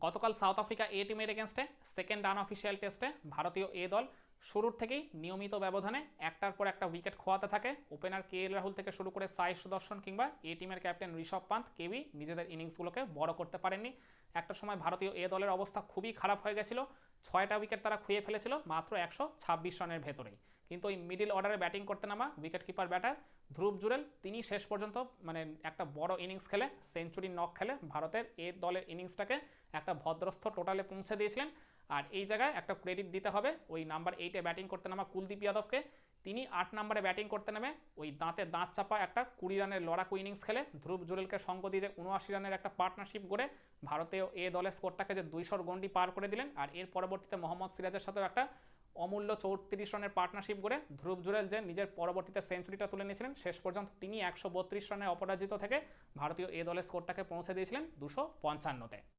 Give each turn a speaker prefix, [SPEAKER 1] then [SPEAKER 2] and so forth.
[SPEAKER 1] গতকাল south Africa এ টিমের এগেনস্টে সেকেন্ড আনঅফিসিয়াল টেস্টে ভারতীয় এ দল শুরুর থেকেই নিয়মিত ব্যবধানে একটার পর একটা উইকেট খোয়াতে থাকে। ওপেনার কে এল রাহুল থেকে শুরু করে সাই সুদর্শন কিংবা এ টিমের ক্যাপ্টেন ঋষভ পান্ত কেউই নিজেদের ইনিংসগুলোকে বড় করতে পারেননি। একটা সময় ভারতীয় এ দলের অবস্থা খুবই খারাপ হয়ে গেছিল। ছয়টা উইকেট তারা খুঁয়ে ফেলেছিল মাত্র একশো ছাব্বিশ রানের ভেতরেই। কিন্তু ওই মিডিল অর্ডারে ব্যাটিং করতে নামা wicket keeper batter Dhruv Jurel, তিনি শেষ পর্যন্ত মানে একটা বড় ইনিংস খেলে সেঞ্চুরি নক খেলে ভারতের এ দলের ইনিংসটাকে একটা ভদ্রস্থ টোটালে পৌঁছে দিয়েছিলেন। আর এই জায়গায় একটা ক্রেডিট দিতে হবে। ওই নাম্বার এইটে ব্যাটিং করতে নামা কুলদীপ যাদবকে। তিনি আট নম্বরে ব্যাটিং করতে নেমে। ওই দাঁতে দাঁত চাপা একটা কুড়ি রানের লড়াকু ইনিংস খেলে। ধ্রুব জুরেলকে সঙ্গ দিয়ে যে উনআশি রানের একটা পার্টনারশিপ গড়ে ভারতীয় এ দলের স্কোরটাকে যে দুইশোর গন্ডি পার করে দিলেন। আর এর পরবর্তীতে মোহাম্মদ সিরাজের সাথেও একটা অমূল্য চৌত্রিশ রানের পার্টনারশিপ গড়ে ধ্রুব জুরেল যে নিজের পরবর্তীতে সেঞ্চুরিটা তুলে নিয়েছিলেন, শেষ পর্যন্ত তিনি একশো বত্রিশ রানে অপরাজিত থেকে ভারতীয় এ দলের স্কোরটাকে পৌঁছে দিয়েছিলেন দুশো পঞ্চান্নতে।